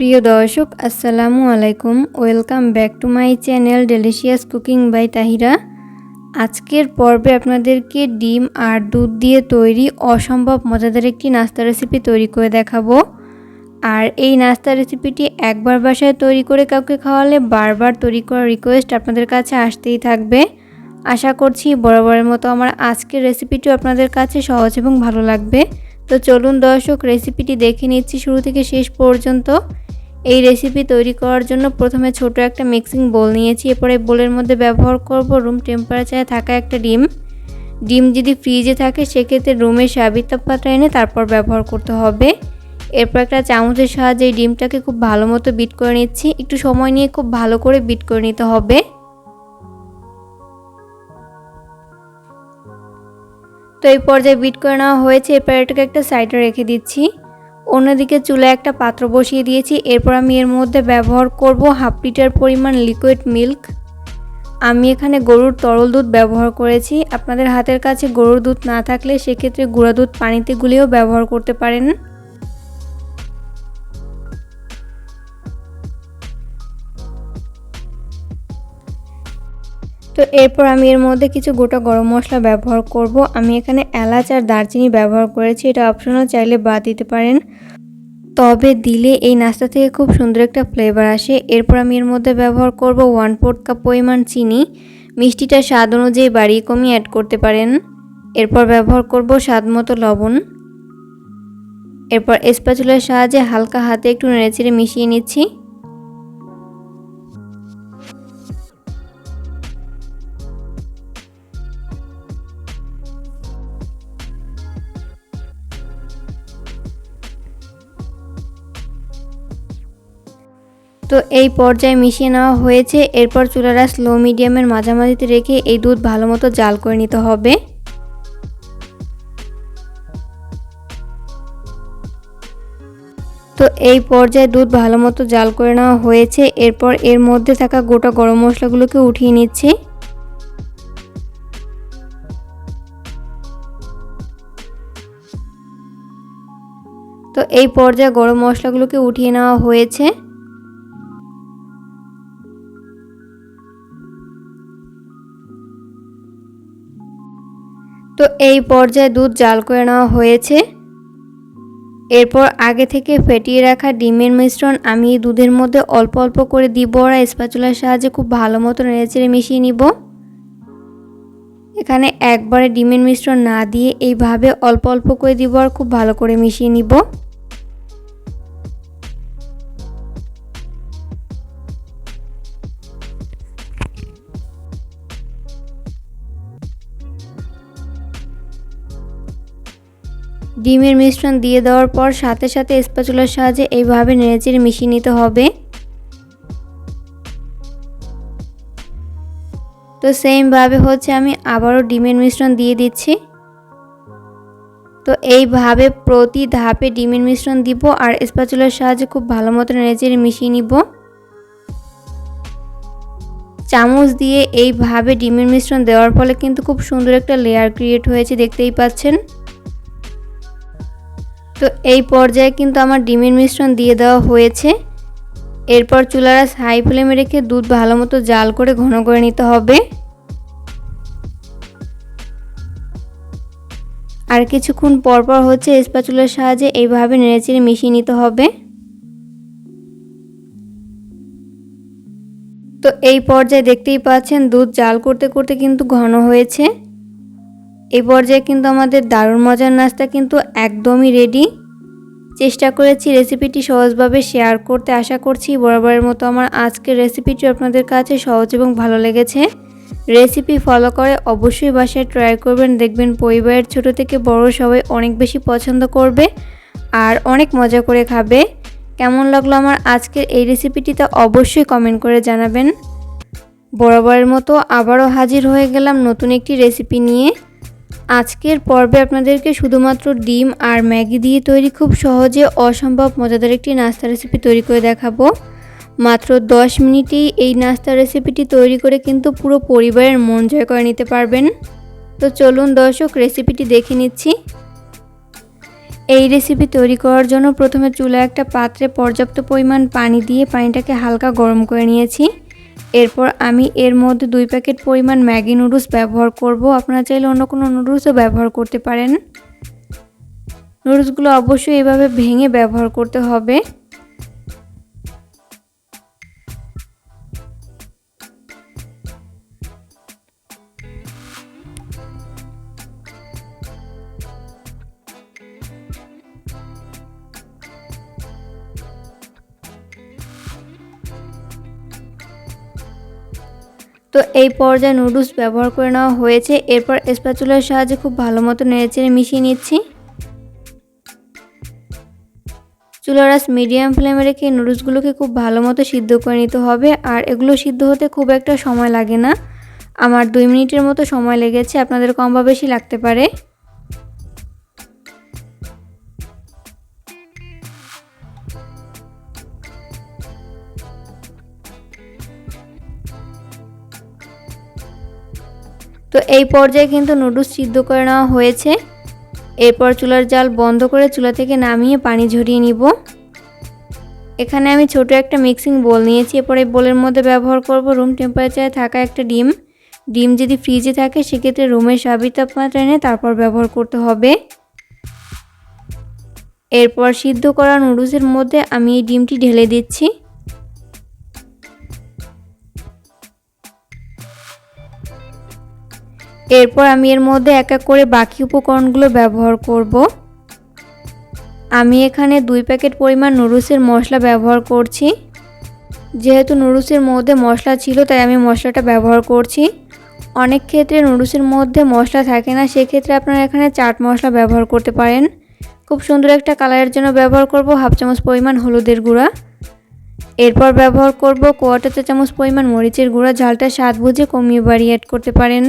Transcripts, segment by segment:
প্রিয় দর্শক, আসসালামু আলাইকুম। Welcome back to my channel Delicious Cooking by Tahira. আজকের পর্বে আপনাদেরকে ডিম আর দুধ দিয়ে তৈরি অসম্ভব মজাদার একটি নাস্তা রেসিপি তৈরি করে দেখাবো। আর এই নাস্তা রেসিপিটি একবার বাসায় তৈরি করে কাউকে খাওয়ালে বারবার তৈরি করার রিকোয়েস্ট আপনাদের কাছে আসতেই থাকবে। আশা করছি বরাবরের মতো আমার আজকের রেসিপিটিও আপনাদের কাছে সহজ এবং ভালো লাগবে। তো চলুন দর্শক রেসিপিটি দেখে নিচ্ছি শুরু থেকে শেষ পর্যন্ত। এই রেসিপি তৈরি করার জন্য প্রথমে ছোট একটা মিক্সিং বোল নিয়েছি। এরপরে বোলের মধ্যে ব্যবহার করব রুম টেম্পারেচারে থাকা একটা ডিম। ডিম যদি ফ্রিজে থাকে, সেক্ষেত্রে রুমের স্বাভাবিক তাপমাত্রা এনে তারপর ব্যবহার করতে হবে। এরপর একটা চামচের সাহায্যে এই ডিমটাকে খুব ভালো মতো বিট করে নিচ্ছি। একটু সময় নিয়ে খুব ভালো করে বিট করে নিতে হবে। তো এই পর্যায়ে বিট করে নেওয়া হয়েছে। এরপর এটাকে একটা সাইডে রেখে দিচ্ছি। অন্যদিকে চুলায় একটা পাত্র বসিয়ে দিয়েছি। এরপর আমি এর মধ্যে ব্যবহার করব হাফ লিটার পরিমাণ লিকুইড মিল্ক আমি এখানে গরুর তরল দুধ ব্যবহার করেছি। আপনাদের হাতের কাছে গরুর দুধ না থাকলে সেক্ষেত্রে গুঁড়া দুধ পানিতে গুলিয়েও ব্যবহার করতে পারেন। তো এরপর আমি এর মধ্যে কিছু গোটা গরম মশলা ব্যবহার করব। আমি এখানে এলাচ আর দারচিনি ব্যবহার করেছি। এটা অপশনাল চাইলে বাদ দিতে পারেন। তবে দিলে এই নাস্তা থেকে খুব সুন্দর একটা ফ্লেভার আসে। এরপর আমি এর মধ্যে ব্যবহার করব ওয়ান ফোর্থ কাপ পরিমাণ চিনি। মিষ্টিটা স্বাদ অনুযায়ী বাড়িয়ে কমিয়ে অ্যাড করতে পারেন। এরপর ব্যবহার করব স্বাদ মতো লবণ। এরপর স্প্যাচুলার সাহায্যে হালকা হাতে একটু নেড়েচেড়ে মিশিয়ে নিচ্ছি। তো এই পর্যায়ে মিশিয়ে নেওয়া হয়েছে। এরপর চুলারা স্লো মিডিয়ামের মাঝামাঝিতে রেখে এই দুধ ভালো মতো জাল করে নিতে হবে। তো এই পর্যায়ে দুধ ভালো মতো জাল করে নেওয়া হয়েছে। এরপর এর মধ্যে থাকা গোটা গরম মশলাগুলোকে উঠিয়ে নিচ্ছি। তো এই পর্যায়ে গরম মশলাগুলোকে উঠিয়ে নেওয়া হয়েছে। তো এই পর্যায়ে দুধ জাল করে নেওয়া হয়েছে। এরপর আগে থেকে ফেটিয়ে রাখা ডিমের মিশ্রণ আমি দুধের মধ্যে অল্প অল্প করে দিব। আর স্পাচুলার সাহায্যে খুব ভালো মতো নেড়েচেড়ে মিশিয়ে নিব। এখানে একবারে ডিমের মিশ্রণ না দিয়ে এইভাবে অল্প অল্প করে দিব আর খুব ভালো করে মিশিয়ে নিব। ডিমের মিশ্রণ দিয়ে দেওয়ার পর সাথে সাথে স্প্যাচুলার সাহায্যে এইভাবে নেড়েচেড়ে মিশিয়ে নিতে হবে। তো সেমভাবে হচ্ছে আমি আবারও ডিমের মিশ্রণ দিয়ে দিচ্ছি। তো এইভাবে প্রতি ধাপে ডিমের মিশ্রণ দিব আর স্প্যাচুলার সাহায্যে খুব ভালো মতো নেড়েচেড়ে মিশিয়ে নিব। চামচ দিয়ে এইভাবে ডিমের মিশ্রণ দেওয়ার ফলে কিন্তু খুব সুন্দর একটা লেয়ার ক্রিয়েট হয়েছে, দেখতেই পাচ্ছেন। তো এই পর্যায়ে কিন্তু আমার ডিমের মিশ্রণ দিয়ে দেওয়া হয়েছে। এরপর চুলারা হাই ফ্লেমে রেখে দুধ ভালো মতো জাল করে ঘন করে নিতে হবে। আর কিছুক্ষণ পরপর হচ্ছে স্প্যাচুলার সাহায্যে এইভাবে নেড়েচেড়ে মিশিয়ে নিতে হবে। তো এই পর্যায়ে দেখতেই পাচ্ছেন দুধ জাল করতে করতে কিন্তু ঘন হয়েছে। এই পর্যায়ে কিন্তু আমাদের দারুণ মজার নাস্তা কিন্তু একদমই রেডি চেষ্টা করেছি রেসিপিটি সহজভাবে শেয়ার করতে। আশা করছি বরাবরের মতো আমার আজকের রেসিপিটি আপনাদের কাছে সহজ এবং ভালো লেগেছে। রেসিপি ফলো করে অবশ্যই বাসায় ট্রাই করবেন। দেখবেন পরিবারের ছোট থেকে বড় সবাই অনেক বেশি পছন্দ করবে আর অনেক মজা করে খাবে। কেমন লাগল আমার আজকের এই রেসিপিটিতে অবশ্যই কমেন্ট করে জানাবেন। বরাবরের মতো আবারও হাজির হয়ে গেলাম নতুন একটি রেসিপি নিয়ে। আজকের পর্বে আপনাদেরকে শুধুমাত্র ডিম আর ম্যাগি দিয়ে তৈরি খুব সহজে অসম্ভব মজাদার একটি নাস্তা রেসিপি তৈরি করে দেখাবো। মাত্র 10 মিনিটেই এই নাস্তা রেসিপিটি তৈরি করে কিন্তু পুরো পরিবারের মন জয় করে নিতে পারবেন। তো চলুন দর্শক রেসিপিটি দেখে নিচ্ছি। এই রেসিপি তৈরি করার জন্য প্রথমে চুলা একটা পাত্রে পর্যাপ্ত পরিমাণ পানি দিয়ে পানিটাকে হালকা গরম করে নিয়েছি। এরপর আমি এর মধ্যে দুই প্যাকেট পরিমাণ ম্যাগি নুডলস ব্যবহার করব। আপনারা চাইলে অন্য কোনো নুডলসও ব্যবহার করতে পারেন। নুডলসগুলো অবশ্যই এভাবে ভেঙে ব্যবহার করতে হবে। তো এই পর্যায়ে নুডলস ব্যবহার করে নেওয়া হয়েছে। এরপর স্প্যাচুলার সাহায্যে খুব ভালো মতো নেড়েচেড়ে মিশিয়ে নিচ্ছি। চুলারাস মিডিয়াম ফ্লেমে রেখে নুডলসগুলোকে খুব ভালো মতো সিদ্ধ করে নিতে হবে। আর এগুলো সিদ্ধ হতে খুব একটা সময় লাগে না। আমার দুই মিনিটের মতো সময় লেগেছে, আপনাদের কম বা বেশি লাগতে পারে। তো এই পর্যায়ে কিন্তু নুডলস সিদ্ধ করে নেওয়া হয়েছে। এরপর চুলার জাল বন্ধ করে চুলা থেকে নামিয়ে পানি ঝরিয়ে নিব। এখানে আমি ছোট একটা মিক্সিং বোল নিয়েছি। এরপর এই বোলের মধ্যে ব্যবহার করব রুম টেম্পারেচারে থাকা একটা ডিম। ডিম যদি ফ্রিজে থাকে, সেক্ষেত্রে রুমের স্বাভাবিক তাপমাত্রা এনে তারপর ব্যবহার করতে হবে। এরপর সিদ্ধ করা নুডলসের মধ্যে আমি এই ডিমটি ঢেলে দিচ্ছি। এরপর আমি এর মধ্যে এক এক করে বাকি উপকরণগুলো ব্যবহার করব। আমি এখানে দুই প্যাকেট পরিমাণ নুডলসের মশলা ব্যবহার করছি। যেহেতু নুডলসের মধ্যে মশলা ছিল, তাই আমি মশলাটা ব্যবহার করছি। অনেক ক্ষেত্রে নুডলসের মধ্যে মশলা থাকে না, সেক্ষেত্রে আপনারা এখানে চাট মশলা ব্যবহার করতে পারেন। খুব সুন্দর একটা কালারের জন্য ব্যবহার করব হাফ চামচ পরিমাণ হলুদের গুঁড়া। এরপর ব্যবহার করব কোয়াটার চামচ পরিমাণ মরিচের গুঁড়া, ঝালটা স্বাদ বুঝে কমিয়ে বাড়িয়ে অ্যাড করতে পারেন।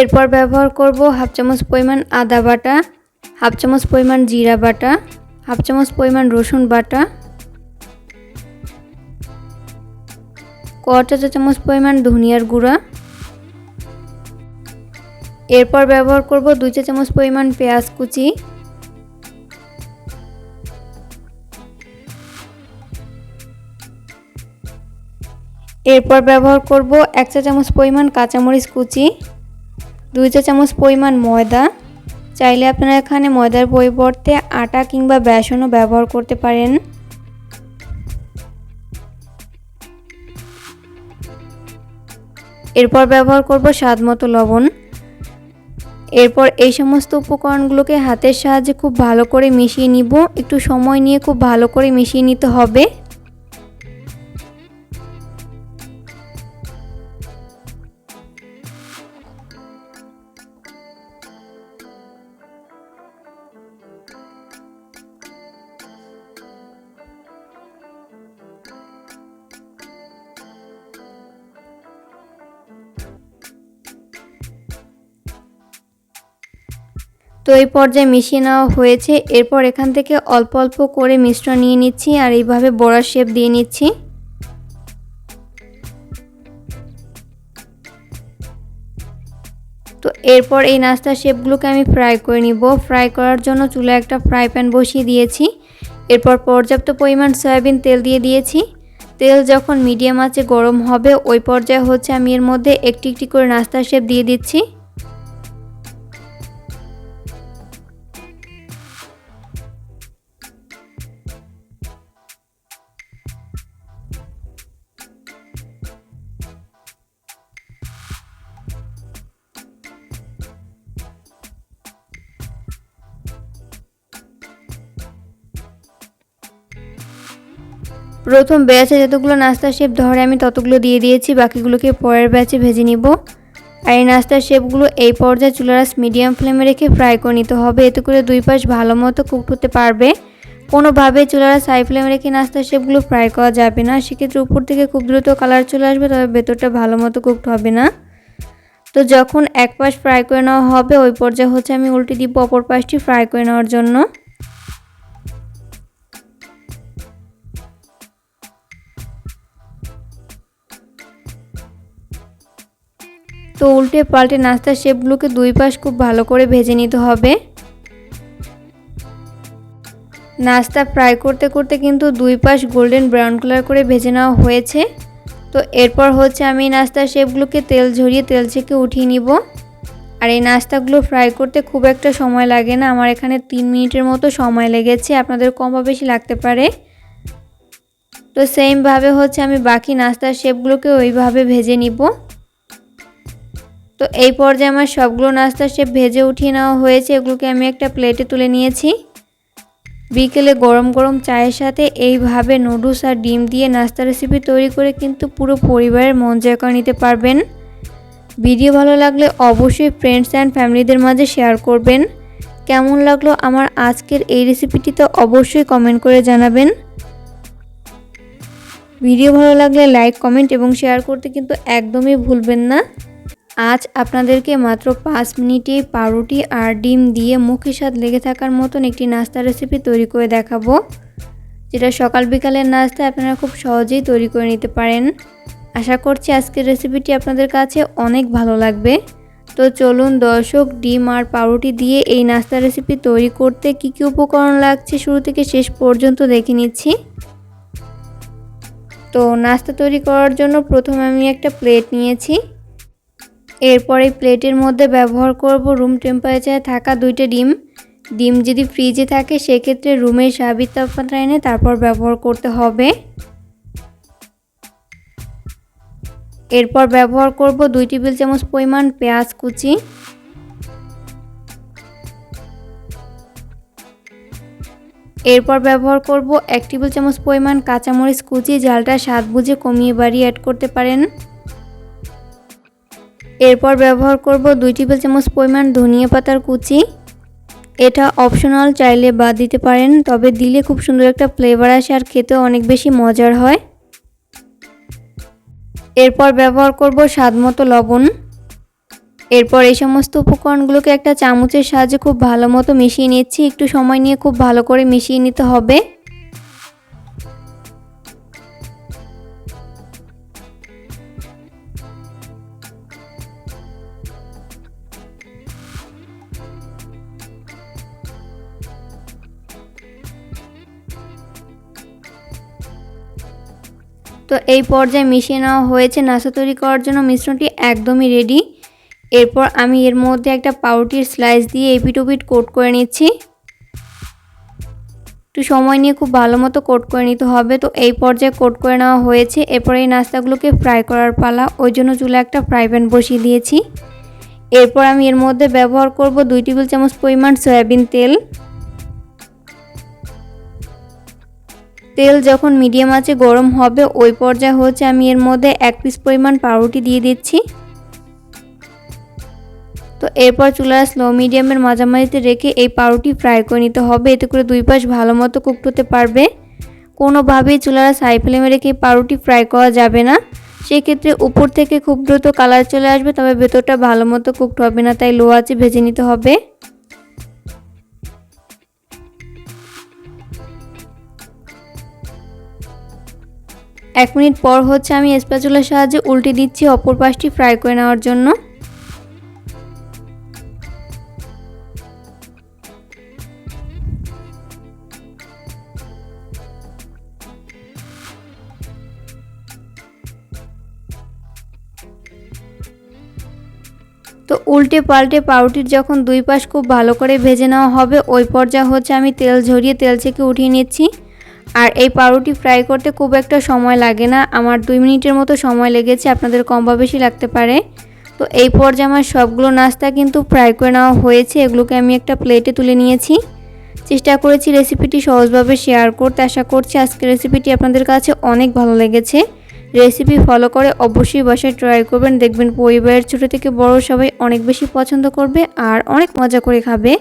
এরপর ব্যবহার করব হাফ চামচ পরিমাণ আদা বাটা, হাফ চামচ পরিমাণ জিরা বাটা, হাফ চামচ পরিমাণ রসুন বাটা কটা চা চামচ পরিমাণ ধনিয়ার গুঁড়া। এরপর ব্যবহার করব দুই চা চামচ পরিমাণ পেঁয়াজ কুচি। এরপর ব্যবহার করব এক চা চামচ পরিমাণ কাঁচামরিচ কুচি। দুই চা চামচ পরিমাণ ময়দা। চাইলে আপনারা এখানে ময়দার পরিবর্তে আটা কিংবা বেসনও ব্যবহার করতে পারেন। এরপর ব্যবহার করব স্বাদ মতো লবণ। এরপর এই সমস্ত উপকরণগুলোকে হাতের সাহায্যে খুব ভালো করে মিশিয়ে নিব। একটু সময় নিয়ে খুব ভালো করে মিশিয়ে নিতে হবে। তো এই পর্যায়ে মিশিয়ে নেওয়া হয়েছে। এরপর এখান থেকে অল্প অল্প করে মিশ্রণ নিয়ে নিচ্ছি আর এইভাবে বড়ার শেপ দিয়ে নিচ্ছি। তো এরপর এই নাস্তার শেপগুলোকে আমি ফ্রাই করে নিব। ফ্রাই করার জন্য চুলে একটা ফ্রাই প্যান বসিয়ে দিয়েছি। এরপর পর্যাপ্ত পরিমাণ সয়াবিন তেল দিয়ে দিয়েছি। তেল যখন মিডিয়াম আছে গরম হবে, ওই পর্যায়ে হচ্ছে আমি এর মধ্যে একটি একটি করে নাস্তার শেপ দিয়ে দিচ্ছি। প্রথম ব্যাচে যতগুলো নাস্তার শেপ ধরে আমি ততগুলো দিয়ে দিয়েছি, বাকিগুলোকে পরের ব্যাচে ভেজে নিব। আর এই নাস্তার শেপগুলো এই পর্যায়ে চুলারাস মিডিয়াম ফ্লেমে রেখে ফ্রাই করে নিতে হবে, এতে করে দুই পাশ ভালো মতো কুক হতে পারবে। কোনোভাবে চুলারাস হাই ফ্লেমে রেখে নাস্তার শেপগুলো ফ্রাই করা যাবে না, সেক্ষেত্রে উপর থেকে খুব দ্রুত কালার চলে আসবে, তবে ভেতরটা ভালো মতো কুকড হবে না। তো যখন এক পাশ ফ্রাই করে নেওয়া হবে, ওই পর্যায়ে হচ্ছে আমি উল্টে দিব অপর পাশটি ফ্রাই করে নেওয়ার জন্য। তো উল্টে পাল্টে নাস্তার শেপগুলোকে দুই পাশ খুব ভালো করে ভেজে নিতে হবে। নাস্তা ফ্রাই করতে করতে কিন্তু দুই পাশ গোল্ডেন ব্রাউন কালার করে ভেজে নেওয়া হয়েছে। তো এরপর হচ্ছে আমি নাস্তার শেপগুলোকে তেল ঝরিয়ে তেল থেকে উঠিয়ে নিব। আর এই নাস্তাগুলো ফ্রাই করতে খুব একটা সময় লাগে না, আমার এখানে তিন মিনিটের মতো সময় লেগেছে, আপনাদের কম বা বেশি লাগতে পারে। তো সেমভাবে হচ্ছে আমি বাকি নাস্তার শেপগুলোকে ওইভাবে ভেজে নিব। তো এই পর্যায়ে আমার সবগুলো নাস্তা সে ভেজে উঠিয়ে নেওয়া হয়েছে। এগুলোকে আমি একটা প্লেটে তুলে নিয়েছি। বিকেলে গরম গরম চায়ের সাথে এইভাবে নুডলস আর ডিম দিয়ে নাস্তা রেসিপি তৈরি করে কিন্তু পুরো পরিবারের মন জয় করে নিতে পারবেন। ভিডিও ভালো লাগলে অবশ্যই ফ্রেন্ডস অ্যান্ড ফ্যামিলিদের মাঝে শেয়ার করবেন। কেমন লাগল আমার আজকের এই রেসিপিটি তো অবশ্যই কমেন্ট করে জানাবেন। ভিডিও ভালো লাগলে লাইক কমেন্ট এবং শেয়ার করতে কিন্তু একদমই ভুলবেন না। আজ আপনাদেরকে মাত্র পাঁচ মিনিটে পাউরুটি আর ডিম দিয়ে মুখে স্বাদ লেগে থাকার মতন একটি নাস্তা রেসিপি তৈরি করে দেখাবো, যেটা সকাল বিকালের নাস্তা আপনারা খুব সহজেই তৈরি করে নিতে পারেন। আশা করছি আজকের রেসিপিটি আপনাদের কাছে অনেক ভালো লাগবে। তো চলুন দর্শক, ডিম আর পাউরুটি দিয়ে এই নাস্তা রেসিপি তৈরি করতে কি কি উপকরণ লাগছে শুরু থেকে শেষ পর্যন্ত দেখে নিচ্ছি। তো নাস্তা তৈরি করার জন্য প্রথমে আমি একটা প্লেট নিয়েছি। এরপর প্লেটের মধ্যে ব্যবহার করব রুম টেম্পারেচারে থাকা দুইটা ডিম। ডিম যদি ফ্রিজে থাকে, সেক্ষেত্রে রুমের স্বাভাবিক তাপমাত্রা এনে তারপর ব্যবহার করতে হবে। এরপর ব্যবহার করব দুই টেবিল চামচ পরিমাণ পেঁয়াজ কুচি। এরপর ব্যবহার করব এক টেবিল চামচ পরিমাণ কাঁচামরিচ কুচি, জালটা স্বাদ বুঝে কমিয়ে বাড়িয়ে অ্যাড করতে পারেন। এরপর ব্যবহার করব দুই টেবিল চামচ পরিমাণ ধনিয়া পাতার কুচি। এটা অপশনাল চাইলে বাদ দিতে পারেন, তবে দিলে খুব সুন্দর একটা ফ্লেভার আসে আর খেতেও অনেক বেশি মজার হয়। এরপর ব্যবহার করব স্বাদ মতো লবণ। এরপর এই সমস্ত উপকরণগুলোকে একটা চামচের সাহায্যে খুব ভালো মতো মিশিয়ে নিচ্ছি। একটু সময় নিয়ে খুব ভালো করে মিশিয়ে নিতে হবে। তো এই পর্যায়ে মিশিয়ে নেওয়া হয়েছে নাস্তা তৈরি করার জন্য মিশ্রণটি একদমই রেডি এরপর আমি এর মধ্যে একটা পাউরুটির স্লাইস দিয়ে এপিটোপিট কোট করে নিচ্ছি। একটু সময় নিয়ে খুব ভালো মতো কোট করে নিতে হবে। তো এই পর্যায়ে কোট করে নেওয়া হয়েছে। এরপর এই নাস্তাগুলোকে ফ্রাই করার পালা। ওই জন্য চুলে একটা ফ্রাই প্যান বসিয়ে দিয়েছি। এরপর আমি এর মধ্যে ব্যবহার করব দুই টেবিল চামচ পরিমাণ সয়াবিন তেল। তেল যখন মিডিয়াম আছে গরম হবে, ওই পর্যায়ে হচ্ছে আমি এর মধ্যে এক পিস পরিমাণ পাউরুটি দিয়ে দিচ্ছি। তো এরপর চুলার স্লো মিডিয়ামের মাঝামাঝিতে রেখে এই পাউরুটি ফ্রাই করে নিতে হবে। এতে করে দুই পাশ ভালো মতো কুকড হতে পারবে। কোনোভাবেই চুলার সাই ফ্লেমে রেখে পাউরুটি ফ্রাই করা যাবে না। সেক্ষেত্রে উপর থেকে খুব দ্রুত কালার চলে আসবে, তবে ভেতরটা ভালো মতো কুকড হবে না, তাই লো আছে ভেজে নিতে হবে। এক মিনিট পর হচ্ছে আমি স্প্যাচুলার সাহায্যে উল্টে দিচ্ছি অপর পাশটি ফ্রাই করে নেওয়ার জন্য। তো উল্টে পাল্টে পাউরুটির যখন দুই পাশ খুব ভালো করে ভেজে নেওয়া হবে, ওই পর্যায়ে হচ্ছে আমি তেল ঝরিয়ে তেল থেকে উঠিয়ে নিচ্ছি। আর এই পাউরুটি ফ্রাই করতে খুব একটা সময় লাগে না। আমার দুই মিনিটের মতো সময় লেগেছে, আপনাদের কম বা বেশি লাগতে পারে। তো এই পর্যায়ে আমার সবগুলো নাস্তা কিন্তু ফ্রাই করে নেওয়া হয়েছে। এগুলোকে আমি একটা প্লেটে তুলে নিয়েছি। চেষ্টা করেছি রেসিপিটি সহজভাবে শেয়ার করতে। আশা করছি আজকে রেসিপিটি আপনাদের কাছে অনেক ভালো লেগেছে। রেসিপি ফলো করে অবশ্যই বাসায় ট্রাই করবেন। দেখবেন পরিবারের ছোটো থেকে বড় সবাই অনেক বেশি পছন্দ করবে আর অনেক মজা করে খাবে।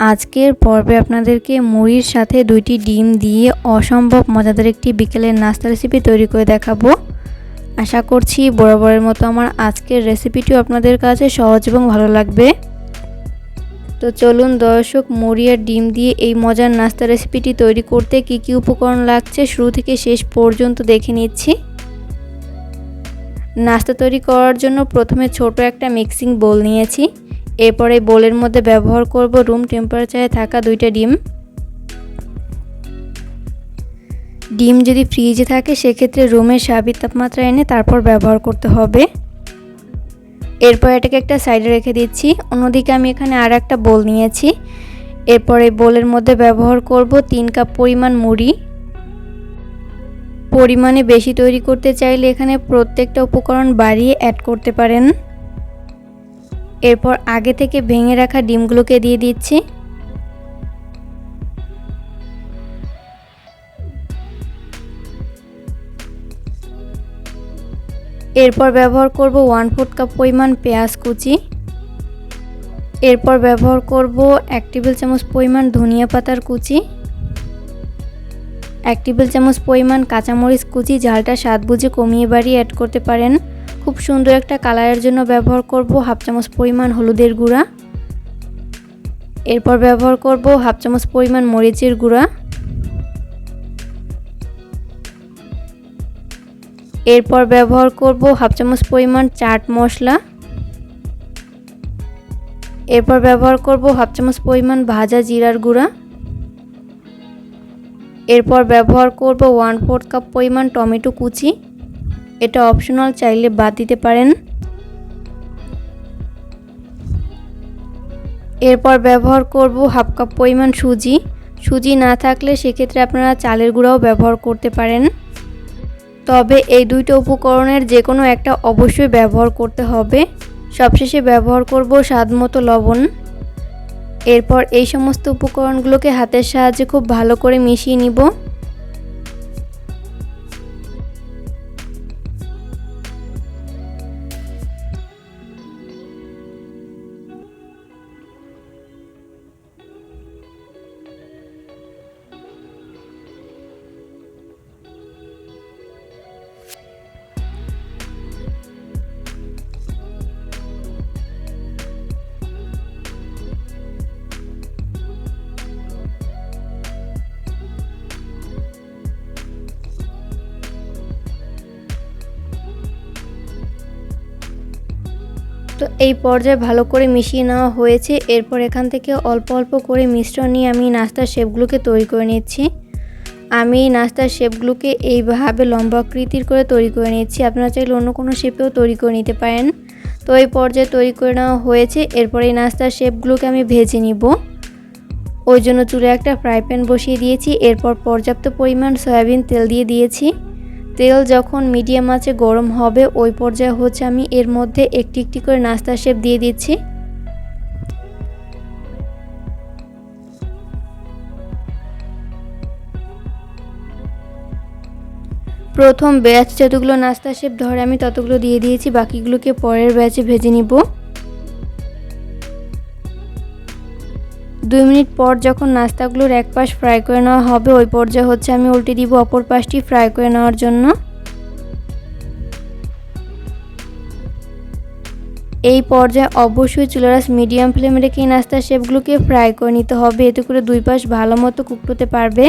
আজকের পর্বে আপনাদেরকে মুড়ির সাথে দুইটি ডিম দিয়ে অসম্ভব মজাদার একটি বিকেলের নাস্তা রেসিপি তৈরি করে দেখাবো। আশা করছি বরাবরের মতো আমার আজকের রেসিপিটিও আপনাদের কাছে সহজ এবং ভালো লাগবে। তো চলুন দর্শক, মুড়ি আর ডিম দিয়ে এই মজার নাস্তা রেসিপিটি তৈরি করতে কি কি উপকরণ লাগছে শুরু থেকে শেষ পর্যন্ত দেখে নিচ্ছি। নাস্তা তৈরি করার জন্য প্রথমে ছোট একটা মিক্সিং বোল নিয়েছি। এরপরে বোলের মধ্যে ব্যবহার করব রুম টেম্পারেচারে থাকা দুইটা ডিম। ডিম যদি ফ্রিজে থাকে, সেক্ষেত্রে রুমের স্বাভাবিক তাপমাত্রা এনে তারপর ব্যবহার করতে হবে। এরপর এটাকে একটা সাইডে রেখে দিচ্ছি। অন্যদিকে আমি এখানে আর একটা বোল নিয়েছি। এরপর এই বোলের মধ্যে ব্যবহার করব তিন কাপ পরিমাণ মুড়ি। পরিমাণে বেশি তৈরি করতে চাইলে এখানে প্রত্যেকটা উপকরণ বাড়িয়ে অ্যাড করতে পারেন। এরপর আগে থেকে ভেঙে রাখা ডিমগুলোকে দিয়ে দিচ্ছি। এরপর ব্যবহার করব ওয়ান ফোর্থ কাপ পরিমাণ পেঁয়াজ কুচি। এরপর ব্যবহার করব এক টেবিল চামচ পরিমাণ ধনিয়া পাতার কুচি। এক টেবিল চামচ পরিমাণ কাঁচামরিচ কুচি ঝালটা স্বাদ বুঝে কমিয়ে বাড়িয়ে অ্যাড করতে পারেন। খুব সুন্দর একটা কালারের জন্য ব্যবহার করব হাফ চামচ পরিমাণ হলুদের গুঁড়া। এরপর ব্যবহার করব হাফ চামচ পরিমাণ মরিচের গুঁড়া। এরপর ব্যবহার করব হাফ চামচ পরিমাণ চাট মশলা। এরপর ব্যবহার করব হাফ চামচ পরিমাণ ভাজা জিরার গুঁড়া। এরপর ব্যবহার করব ওয়ান ফোর্থ কাপ পরিমাণ টমেটো কুচি। এটা অপশনাল চাইলে বাদ দিতে পারেন। এরপর ব্যবহার করব হাফ কাপ পরিমাণ সুজি। সুজি না থাকলে সেক্ষেত্রে আপনারা চালের গুঁড়াও ব্যবহার করতে পারেন। তবে এই দুইটা উপকরণের যে কোনো একটা অবশ্যই ব্যবহার করতে হবে। সবশেষে ব্যবহার করব স্বাদ মতো লবণ। এরপর এই সমস্ত উপকরণগুলোকে হাতের সাহায্যে খুব ভালো করে মিশিয়ে নিব। এই পর্যায়ে ভালো করে মিশিয়ে নেওয়া হয়েছে। এরপর এখান থেকে অল্প অল্প করে মিশ্রণ নিয়ে আমি নাস্তার শেপগুলোকে তৈরি করে নিচ্ছি। আমি নাস্তার শেপগুলোকে এইভাবে লম্বাকৃতির করে তৈরি করে নিচ্ছি। আপনারা চাইলে অন্য কোনো শেপেও তৈরি করে নিতে পারেন। তো এই পর্যায়ে তৈরি করে নেওয়া হয়েছে। এরপর এই নাস্তার শেপগুলোকে আমি ভেজে নিব। ওই জন্য চুলে একটা ফ্রাই প্যান বসিয়ে দিয়েছি। এরপর পর্যাপ্ত পরিমাণ সয়াবিন তেল দিয়ে দিয়েছি। তেল যখন মিডিয়াম আছে গরম হবে, ওই পর্যায়ে হচ্ছে আমি এর মধ্যে একটি একটি করে নাস্তা শেপ দিয়ে দিচ্ছি। প্রথম ব্যাচ যতগুলো নাস্তা শেপ ধরে আমি ততগুলো দিয়ে দিয়েছি, বাকিগুলোকে পরের ব্যাচে ভেজে নিব। দুই মিনিট পর যখন নাস্তাগুলোর এক পাশ ফ্রাই করে নেওয়া হবে, ওই পর্যায়ে হচ্ছে আমি উল্টে দিব অপর পাশটি ফ্রাই করে নেওয়ার জন্য। এই পর্যায়ে অবশ্যই চুলারাস মিডিয়াম ফ্লেমে রেখে এই নাস্তার শেপগুলোকে ফ্রাই করে নিতে হবে। এতে করে দুই পাশ ভালো মতো কুকটোতে পারবে।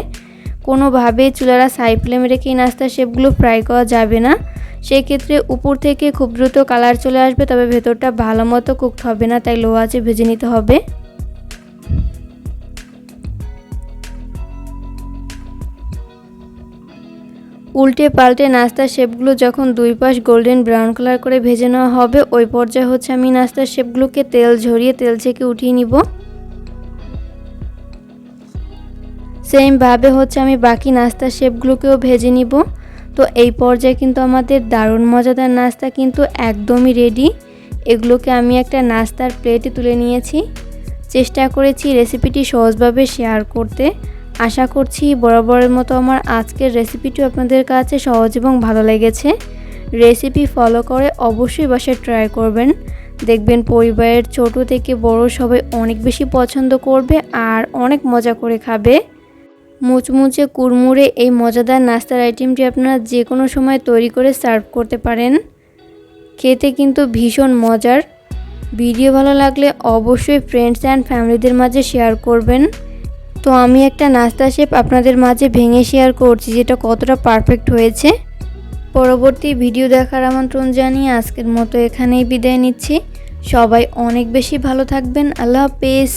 কোনোভাবে চুলারাস হাই ফ্লেমে রেখে এই নাস্তার শেপগুলো ফ্রাই করা যাবে না। সেই ক্ষেত্রে উপর থেকে খুব দ্রুত কালার চলে আসবে, তবে ভেতরটা ভালো মতো কুকড হবে না, তাই লো আছে ভেজে নিতে হবে। উল্টে পাল্টে নাস্তার শেপগুলো যখন দুই পাশ গোল্ডেন ব্রাউন কালার করে ভেজে নেওয়া হবে, ওই পর্যায়ে হচ্ছে আমি নাস্তার শেপগুলোকে তেল ঝরিয়ে তেল ছেঁকে উঠিয়ে নিব। সেমভাবে হচ্ছে আমি বাকি নাস্তার শেপগুলোকেও ভেজে নিব। তো এই পর্যায়ে কিন্তু আমাদের দারুণ মজাদার নাস্তা কিন্তু একদমই রেডি এগুলোকে আমি একটা নাস্তার প্লেটে তুলে নিয়েছি। চেষ্টা করেছি রেসিপিটি সহজভাবে শেয়ার করতে। আশা করছি বরাবরের মতো আমার আজকের রেসিপিটিও আপনাদের কাছে সহজ এবং ভালো লেগেছে। রেসিপি ফলো করে অবশ্যই বাসায় ট্রাই করবেন। দেখবেন পরিবারের ছোট থেকে বড় সবাই অনেক বেশি পছন্দ করবে আর অনেক মজা করে খাবে। মুচমুচে কুড়মুড়ে এই মজাদার নাস্তার আইটেমটি আপনারা যে কোনো সময় তৈরি করে সার্ভ করতে পারেন। খেতে কিন্তু ভীষণ মজার। ভিডিও ভালো লাগলে অবশ্যই ফ্রেন্ডস অ্যান্ড ফ্যামিলিদের মাঝে শেয়ার করবেন। তো আমি একটা নাস্তা শেপ আপনাদের মাঝে ভেঙে শেয়ার করছি, যেটা কতটা পারফেক্ট হয়েছে। পরবর্তী ভিডিও দেখার আমন্ত্রণ জানিয়ে আজকের মতো এখানেই বিদায় নিচ্ছি। সবাই অনেক বেশি ভালো থাকবেন। আল্লাহ হাফেজ।